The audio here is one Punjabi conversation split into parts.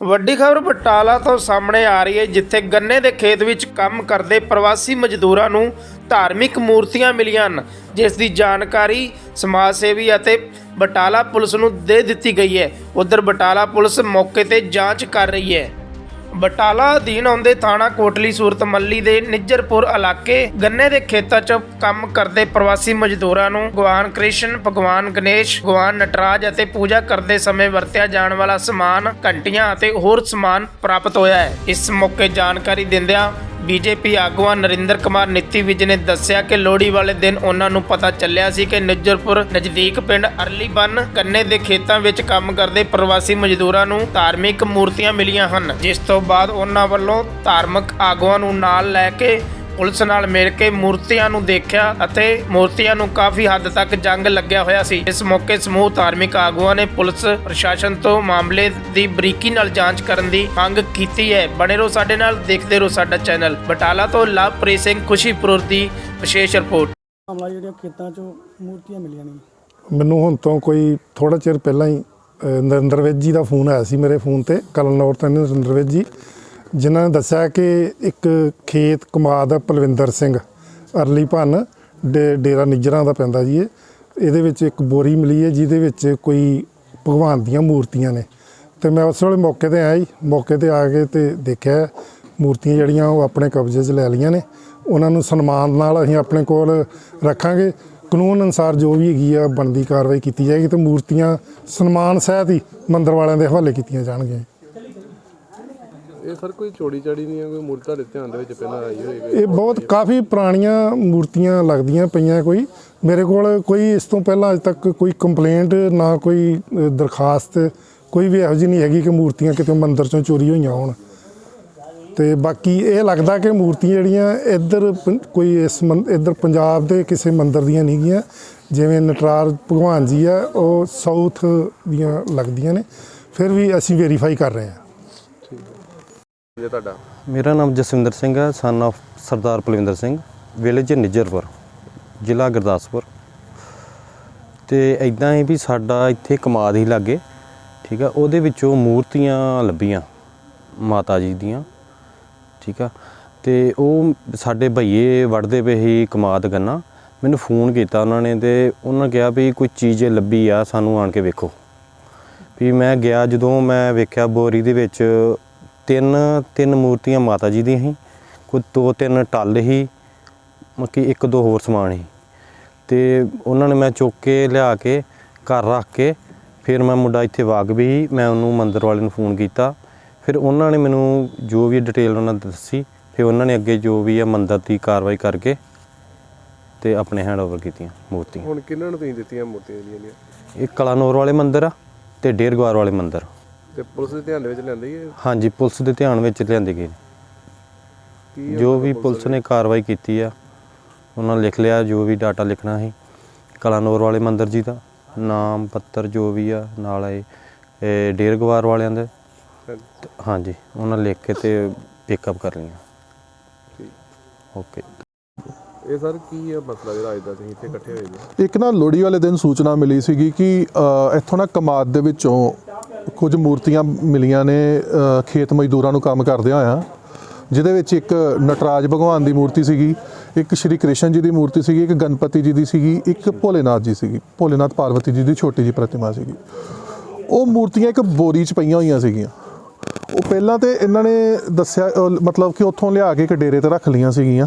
ਵੱਡੀ ਖਬਰ ਬਟਾਲਾ ਤੋਂ ਸਾਹਮਣੇ ਆ ਰਹੀ ਹੈ, ਜਿੱਥੇ ਗੰਨੇ ਦੇ ਖੇਤ ਵਿੱਚ ਕੰਮ ਕਰਦੇ ਪ੍ਰਵਾਸੀ ਮਜ਼ਦੂਰਾਂ ਨੂੰ ਧਾਰਮਿਕ ਮੂਰਤੀਆਂ ਮਿਲੀਆਂ ਹਨ। ਜਿਸ ਦੀ ਜਾਣਕਾਰੀ ਸਮਾਜ ਸੇਵੀ ਅਤੇ ਬਟਾਲਾ ਪੁਲਿਸ ਨੂੰ ਦੇ ਦਿੱਤੀ ਗਈ ਹੈ। ਉਧਰ ਬਟਾਲਾ ਪੁਲਿਸ ਮੌਕੇ ਤੇ ਜਾਂਚ ਕਰ ਰਹੀ ਹੈ। ਬਟਾਲਾ ਅਧੀਨ ਆਉਂਦੇ ਥਾਣਾ ਕੋਟਲੀ, ਸੂਰਤ ਮੱਲੀ ਦੇ ਨਿੱਜਰਪੁਰ ਇਲਾਕੇ, ਗੰਨੇ ਦੇ ਖੇਤਾਂ 'ਚ ਕੰਮ ਕਰਦੇ ਪ੍ਰਵਾਸੀ ਮਜ਼ਦੂਰਾਂ ਨੂੰ ਭਗਵਾਨ ਕ੍ਰਿਸ਼ਨ, ਭਗਵਾਨ ਗਣੇਸ਼ ਭਗਵਾਨ ਨਟਰਾਜ ਅਤੇ ਪੂਜਾ ਕਰਦੇ ਸਮੇਂ ਵਰਤਿਆ ਜਾਣ ਵਾਲਾ ਸਮਾਨ, ਘੰਟੀਆਂ ਅਤੇ ਹੋਰ ਸਮਾਨ ਪ੍ਰਾਪਤ ਹੋਇਆ ਹੈ। ਇਸ ਮੌਕੇ ਜਾਣਕਾਰੀ ਦਿੰਦਿਆਂ ਬੀਜੇਪੀ ਆਗੂਆਂ ਨਰਿੰਦਰ ਕੁਮਾਰ, ਨਿੱਤੀ ਵਿਜ ਨੇ ਦੱਸਿਆ ਕਿ ਲੋਹੜੀ ਵਾਲੇ ਦਿਨ ਉਹਨਾਂ ਨੂੰ ਪਤਾ ਚੱਲਿਆ ਸੀ ਕਿ ਨਿੱਜਰਪੁਰ ਨਜ਼ਦੀਕ ਪਿੰਡ ਅਰਲੀਬਨ ਕੰਨੇ ਦੇ ਖੇਤਾਂ ਵਿੱਚ ਕੰਮ ਕਰਦੇ ਪ੍ਰਵਾਸੀ ਮਜ਼ਦੂਰਾਂ ਨੂੰ ਧਾਰਮਿਕ ਮੂਰਤੀਆਂ ਮਿਲੀਆਂ ਹਨ, ਜਿਸ ਤੋਂ ਬਾਅਦ ਉਹਨਾਂ ਵੱਲੋਂ ਧਾਰਮਿਕ ਆਗੂਆਂ ਨੂੰ ਨਾਲ ਲੈ ਕੇ ਪੁਲਿਸ ਨਾਲ ਮਿਲ ਕੇ ਮੂਰਤੀਆਂ ਨੂੰ ਦੇਖਿਆ ਅਤੇ ਮੂਰਤੀਆਂ ਨੂੰ ਕਾਫੀ ਹੱਦ ਤੱਕ ਜੰਗ ਲੱਗਿਆ ਹੋਇਆ ਸੀ। ਇਸ ਮੌਕੇ ਸਮੂਹ ਧਾਰਮਿਕ ਆਗੂਆਂ ਨੇ ਪੁਲਿਸ ਪ੍ਰਸ਼ਾਸਨ ਤੋਂ ਮਾਮਲੇ ਦੀ ਬਰੀਕੀ ਨਾਲ ਜਾਂਚ ਕਰਨ ਦੀ ਮੰਗ ਕੀਤੀ ਹੈ। ਬਣੇ ਰਹੋ ਸਾਡੇ ਨਾਲ ਦੇਖਦੇ ਰਹੋ ਸਾਡਾ ਚੈਨਲ। ਬਟਾਲਾ ਤੋਂ ਲਵਪ੍ਰੀਤ ਸਿੰਘ ਖੁਸ਼ੀਪੁਰ ਦੀ ਵਿਸ਼ੇਸ਼ ਰਿਪੋਰਟ। ਮਾਮਲਾ ਜਿਹੜੀਆਂ ਖੇਤਾਂ 'ਚੋਂ ਮੂਰਤੀਆਂ ਮਿਲੀਆਂ ਨੇ। ਮੈਨੂੰ ਹੁਣ ਤੋਂ ਕੋਈ ਥੋੜਾ ਚਿਰ ਪਹਿਲਾਂ ਹੀ ਅਹ, ਨਰਿੰਦਰ ਵਿਜ ਜੀ ਦਾ ਫੋਨ ਆਇਆ ਸੀ ਮੇਰੇ ਫੋਨ ਤੇ। ਕਲਨੌਰ ਤੋਂ ਨਰਿੰਦਰ ਵਿਜ ਜੀ। ਜਿਨ੍ਹਾਂ ਨੇ ਦੱਸਿਆ ਕਿ ਇੱਕ ਖੇਤ ਕਮਾਦ ਪਲਵਿੰਦਰ ਸਿੰਘ, ਅਰਲੀ ਭੰਨ, ਡੇ- ਡੇਰਾ ਨਿਜਰਾਂ ਦਾ ਪੈਂਦਾ ਜੀ ਇਹ। ਇਹਦੇ ਵਿੱਚ ਇੱਕ ਬੋਰੀ ਮਿਲੀ ਹੈ, ਜਿਹਦੇ ਵਿੱਚ ਕੋਈ ਭਗਵਾਨ ਦੀਆਂ ਮੂਰਤੀਆਂ ਨੇ। ਤੇ ਮੈਂ ਉਸ ਵੇਲੇ ਮੌਕੇ ਤੇ ਆਇਆ ਜੀ, ਮੌਕੇ ਤੇ ਆ ਕੇ ਤੇ ਦੇਖਿਆ, ਮੂਰਤੀਆਂ ਜਿਹੜੀਆਂ ਉਹ ਆਪਣੇ ਕਬਜ਼ੇ 'ਚ ਲੈ ਲਈਆਂ ਨੇ। ਉਹਨਾਂ ਨੂੰ ਸਨਮਾਨ ਨਾਲ ਅਸੀਂ ਆਪਣੇ ਕੋਲ ਰੱਖਾਂਗੇ। ਕਾਨੂੰਨ ਅਨੁਸਾਰ ਜੋ ਵੀ ਹੈਗੀ ਆ ਬਣਦੀ ਕਾਰਵਾਈ ਕੀਤੀ ਜਾਏਗੀ ਤੇ ਮੂਰਤੀਆਂ ਸਨਮਾਨ ਸਹਿਤ ਹੀ ਮੰਦਰ ਵਾਲਿਆਂ ਦੇ ਹਵਾਲੇ ਕੀਤੀਆਂ ਜਾਣਗੀਆਂ। ਇਹ ਸਰ ਕੋਈ ਚੋਰੀ ਚਾੜੀ ਨਹੀਂ ਹੈ ਕੋਈ ਮੂਰਤੀ ਤੁਹਾਡੇ ਧਿਆਨ ਦੇ ਵਿੱਚ ਪਹਿਲਾਂ ਆਈ ਹੋਏਗੀ ਇਹ ਬਹੁਤ ਕਾਫੀ ਪੁਰਾਣੀਆਂ ਮੂਰਤੀਆਂ ਲੱਗਦੀਆਂ ਪਈਆਂ ਕੋਈ। ਮੇਰੇ ਕੋਲ ਕੋਈ ਇਸ ਤੋਂ ਪਹਿਲਾਂ ਅਜੇ ਤੱਕ ਕੋਈ ਕੰਪਲੇਂਟ ਨਾ ਕੋਈ ਅ, ਦਰਖਾਸਤ ਕੋਈ ਵੀ ਇਹੋ ਜਿਹੀ ਨਹੀਂ ਹੈਗੀ ਕਿ ਮੂਰਤੀਆਂ ਕਿਤੇ ਮੰਦਿਰ ਚੋਂ ਚੋਰੀ ਹੋਈਆਂ ਹੋਣ। ਤੇ ਬਾਕੀ ਇਹ ਲੱਗਦਾ ਕਿ ਮੂਰਤੀਆਂ ਜਿਹੜੀਆਂ ਇੱਧਰ ਪੰ- ਕੋਈ ਇਸ ਮੰ- ਇੱਧਰ ਪੰਜਾਬ ਦੇ ਕਿਸੇ ਮੰਦਿਰ ਦੀਆਂ ਨਹੀਂ ਗੀਆਂ ਜਿਵੇਂ ਨਟਰਾਜ ਭਗਵਾਨ ਜੀ ਆ ਉਹ ਸਾਊਥ ਦੀਆਂ ਲੱਗਦੀਆਂ ਨੇ। ਫਿਰ ਵੀ ਅਸੀਂ ਵੈਰੀਫਾਈ ਕਰ ਰਹੇ ਹਾਂ। ਜੇ ਤੁਹਾਡਾ? ਮੇਰਾ ਨਾਮ ਜਸਵਿੰਦਰ ਸਿੰਘ ਹੈ son of Sardar Palwinder Singh, village Nijarpur, ਜ਼ਿਲ੍ਹਾ ਗੁਰਦਾਸਪੁਰ। ਤੇ ਐਦਾਂ ਹੀ ਵੀ ਸਾਡਾ ਇੱਥੇ ਕਮਾਦ ਹੀ ਲੱਗੇ, ਠੀਕ ਆ, ਉਹਦੇ ਵਿੱਚੋਂ ਮੂਰਤੀਆਂ ਲੱਭੀਆਂ ਮਾਤਾ ਜੀ ਦੀਆਂ, ਠੀਕ ਆ। ਤੇ ਉਹ ਸਾਡੇ ਭਈਏ ਵੜਦੇ ਪਏ ਸੀ ਕਮਾਦ ਗੰਨਾ ਮੈਨੂੰ ਫੋਨ ਕੀਤਾ ਉਹਨਾਂ ਨੇ ਤੇ ਉਹਨਾਂ ਕਿਹਾ ਵੀ ਕੋਈ ਚੀਜ਼ ਲੱਭੀ ਆ, ਸਾਨੂੰ ਆਣ ਕੇ ਵੇਖੋ। ਵੀ ਮੈਂ ਗਿਆ ਜਦੋਂ ਮੈਂ ਵੇਖਿਆ ਬੋਰੀ ਦੇ ਵਿੱਚ ਤਿੰਨ ਤਿੰਨ ਮੂਰਤੀਆਂ ਮਾਤਾ ਜੀ ਦੀਆਂ ਸੀ ਕੋਈ ਦੋ ਤਿੰਨ ਟੱਲ ਸੀ ਮੱਕੀ ਇੱਕ ਦੋ ਹੋਰ ਸਮਾਨ ਸੀ। ਤੇ ਉਹਨਾਂ ਨੇ ਮੈਂ ਚੁੱਕ ਕੇ ਲਿਆ ਕੇ ਘਰ ਰੱਖ ਕੇ ਫਿਰ ਮੈਂ ਮੁੰਡਾ ਇੱਥੇ ਵਾਗ ਵੀ ਮੈਂ ਉਹਨੂੰ ਮੰਦਰ ਵਾਲੇ ਨੂੰ ਫੋਨ ਕੀਤਾ। ਫਿਰ ਉਹਨਾਂ ਨੇ ਮੈਨੂੰ ਜੋ ਵੀ ਡਿਟੇਲ ਉਹਨਾਂ ਨੇ ਦੱਸੀ ਫਿਰ ਉਹਨਾਂ ਨੇ ਅੱਗੇ ਜੋ ਵੀ ਹੈ ਮੰਦਰ ਦੀ ਕਾਰਵਾਈ ਕਰਕੇ ਤੇ ਆਪਣੇ ਹੈਂਡਓਵਰ ਕੀਤੀਆਂ ਮੂਰਤੀਆਂ। ਹੁਣ ਕਿਹਨਾਂ ਨੂੰ ਤੁਸੀਂ ਦਿੱਤੀਆਂ ਮੂਰਤੀਆਂ ਜਿਹੜੀਆਂ? ਇੱਕ ਕਲਾਨੌਰ ਵਾਲੇ ਮੰਦਿਰ ਆ ਤੇ ਡੇਰਗਵਾਰ ਵਾਲੇ ਮੰਦਿਰ। ਤੇ ਪੁਲਿਸ ਦੇ ਧਿਆਨ ਦੇ ਵਿੱਚ ਲੈਂਦੀ ਹੈ ਹਾਂਜੀ ਪੁਲਿਸ ਦੇ ਧਿਆਨ ਵਿੱਚ ਲਿਆਂਦੇ। ਕੀ ਹੈ ਜੋ ਵੀ ਪੁਲਿਸ ਨੇ ਕਾਰਵਾਈ ਕੀਤੀ ਆ ਉਹਨਾਂ ਲਿਖ ਲਿਆ ਜੋ ਵੀ ਡਾਟਾ ਲਿਖਣਾ ਸੀ। ਕਲਾਨੌਰ ਵਾਲੇ ਮੰਦਿਰ ਜੀ ਦਾ ਨਾਮ ਪੱਤਰ ਜੋ ਵੀ ਆ ਨਾਲ ਆਏ ਇਹ ਡੇਰਗਵਾਰ ਵਾਲਿਆਂ ਦੇ। ਹਾਂਜੀ, ਉਹਨਾਂ ਲਿਖ ਕੇ ਤੇ ਪਿਕਅਪ ਕਰ ਲਈਆਂ। ਠੀਕ। ਓਕੇ ਇਹ ਸਰ ਕੀ ਹੈ ਮਸਲਾ ਜਿਹੜਾ ਅੱਜ ਦਾ ਤੁਸੀਂ ਇੱਥੇ ਇਕੱਠੇ ਹੋਏ ਜੀ? ਇੱਕ ਨਾ ਲੋਹੜੀ ਵਾਲੇ ਦਿਨ ਸੂਚਨਾ ਮਿਲੀ ਸੀਗੀ ਕਿ ਇੱਥੋਂ ਨਾ ਕਮਾਦ ਦੇ ਵਿੱਚੋਂ ਕੁਝ ਮੂਰਤੀਆਂ ਮਿਲੀਆਂ ਨੇ ਖੇਤ ਮਜ਼ਦੂਰਾਂ ਨੂੰ ਕੰਮ ਕਰਦੇ ਹੋਇਆ, ਜਿਹਦੇ ਵਿੱਚ ਇੱਕ ਨਟਰਾਜ ਭਗਵਾਨ ਦੀ ਮੂਰਤੀ ਸੀਗੀ, ਇੱਕ ਸ਼੍ਰੀ ਕ੍ਰਿਸ਼ਨ ਜੀ ਦੀ ਮੂਰਤੀ ਸੀਗੀ, ਇੱਕ ਗਣਪਤੀ ਜੀ ਦੀ ਸੀਗੀ, ਇੱਕ ਭੋਲੇਨਾਥ ਜੀ ਸੀਗੀ, ਭੋਲੇਨਾਥ ਪਾਰਵਤੀ ਜੀ ਦੀ ਛੋਟੀ ਜੀ ਪ੍ਰਤਿਮਾ ਸੀਗੀ। ਉਹ ਮੂਰਤੀਆਂ ਇੱਕ ਬੋਰੀ 'ਚ ਪਈਆਂ ਹੋਈਆਂ ਸੀਗੀਆਂ। ਉਹ ਪਹਿਲਾਂ ਤੇ ਇਹਨਾਂ ਨੇ ਦੱਸਿਆ ਮਤਲਬ ਕਿ ਉੱਥੋਂ ਲਿਆ ਕੇ ਇੱਕ ਡੇਰੇ ਤੇ ਰੱਖ ਲਈਆਂ ਸੀਗੀਆਂ।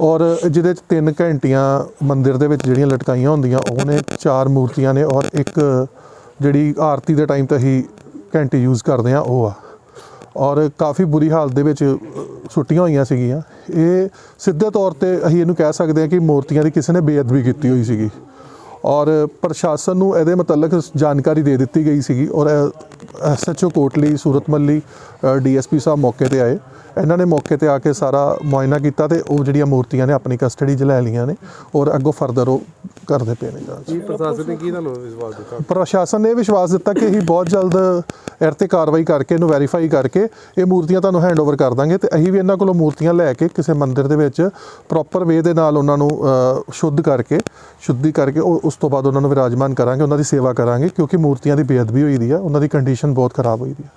ਔਰ ਜਿਹਦੇ ਚ ਤਿੰਨ ਘੰਟੀਆਂ ਮੰਦਿਰ ਦੇ ਵਿੱਚ ਜਿਹੜੀਆਂ ਲਟਕਾਈਆਂ ਹੁੰਦੀਆਂ ਉਹ ਨੇ ਚਾਰ ਮੂਰਤੀਆਂ ਨੇ ਔਰ ਇੱਕ ਜਿਹੜੀ ਆਰਤੀ ਦੇ ਟਾਈਮ ਤੇ ਹੀ ਘੰਟੀ ਯੂਜ਼ ਕਰਦੇ ਆ ਉਹ ਆ। ਔਰ ਕਾਫੀ ਬੁਰੀ ਹਾਲਤ ਦੇ ਵਿੱਚ ਸੁੱਟੀਆਂ ਹੋਈਆਂ ਸੀਗੀਆਂ। ਇਹ ਸਿੱਧੇ ਤੌਰ ਤੇ ਅਸੀਂ ਇਹਨੂੰ ਕਹਿ ਸਕਦੇ ਹਾਂ ਕਿ ਮੂਰਤੀਆਂ ਦੀ ਕਿਸੇ ਨੇ ਬੇਅਦਬੀ ਕੀਤੀ ਹੋਈ ਸੀਗੀ। ਔਰ ਪ੍ਰਸ਼ਾਸਨ ਨੂੰ ਇਹਦੇ ਮੁਤਲਕ ਜਾਣਕਾਰੀ ਦੇ ਦਿੱਤੀ ਗਈ ਸੀਗੀ ਔਰ ਐਸਐਚਓ ਕੋਟਲੀ ਸੂਰਤ ਮੱਲੀ ਡੀਐਸਪੀ ਸਾਹਿਬ ਮੌਕੇ ਤੇ ਆਏ। ਇਹਨਾਂ ਨੇ ਮੌਕੇ ਤੇ ਆ ਕੇ ਸਾਰਾ ਮੁਆਇਨਾ ਕੀਤਾ ਤੇ ਉਹ ਜਿਹੜੀਆਂ ਮੂਰਤੀਆਂ ਨੇ ਆਪਣੀ ਕਸਟਡੀ 'ਚ ਲੈ ਲਈਆਂ ਨੇ ਔਰ ਅੱਗੋਂ ਫਰਦਰ ਉਹ ਕਰਦੇ ਪਏ ਨੇ ਜਾਂਚ। ਕੀ ਪ੍ਰਸ਼ਾਸਨ ਨੇ ਕੀ ਤੁਹਾਨੂੰ ਵਿਸ਼ਵਾਸ ਦਿੱਤਾ? ਪ੍ਰਸ਼ਾਸਨ ਨੇ ਇਹ ਵਿਸ਼ਵਾਸ ਦਿੱਤਾ ਕਿ ਅਸੀਂ ਬਹੁਤ ਜਲਦ ਇਹ ਤੇ ਕਾਰਵਾਈ ਕਰਕੇ ਇਹਨੂੰ ਵੈਰੀਫਾਈ ਕਰਕੇ ਇਹ ਮੂਰਤੀਆਂ ਤੁਹਾਨੂੰ ਹੈਂਡਓਵਰ ਕਰ ਦਾਂਗੇ ਤੇ ਅਸੀਂ ਵੀ ਇਹਨਾਂ ਕੋਲੋਂ ਮੂਰਤੀਆਂ ਲੈ ਕੇ ਕਿਸੇ ਮੰਦਿਰ ਦੇ ਵਿੱਚ ਪ੍ਰੋਪਰ ਵੇ ਦੇ ਨਾਲ ਉਹਨਾਂ ਨੂੰ ਅ, ਸ਼ੁੱਧ ਕਰਕੇ ਸ਼ੁੱਧੀ ਕਰਕੇ ਉਹ ਉਸ ਤੋਂ ਬਾਅਦ ਉਹਨਾਂ ਨੂੰ ਵਿਰਾਜਮਾਨ ਕਰਾਂਗੇ ਉਹਨਾਂ ਦੀ ਸੇਵਾ ਕਰਾਂਗੇ ਕਿਉਂਕਿ ਮੂਰਤੀਆਂ ਦੀ ਬੇਅਦਬੀ ਹੋਈ ਦੀ ਆ ਉਹਨਾਂ ਦੀ ਕੰਡੀਸ਼ਨ ਬਹੁਤ ਖਰਾਬ ਹੋਈ ਦੀ ਆ।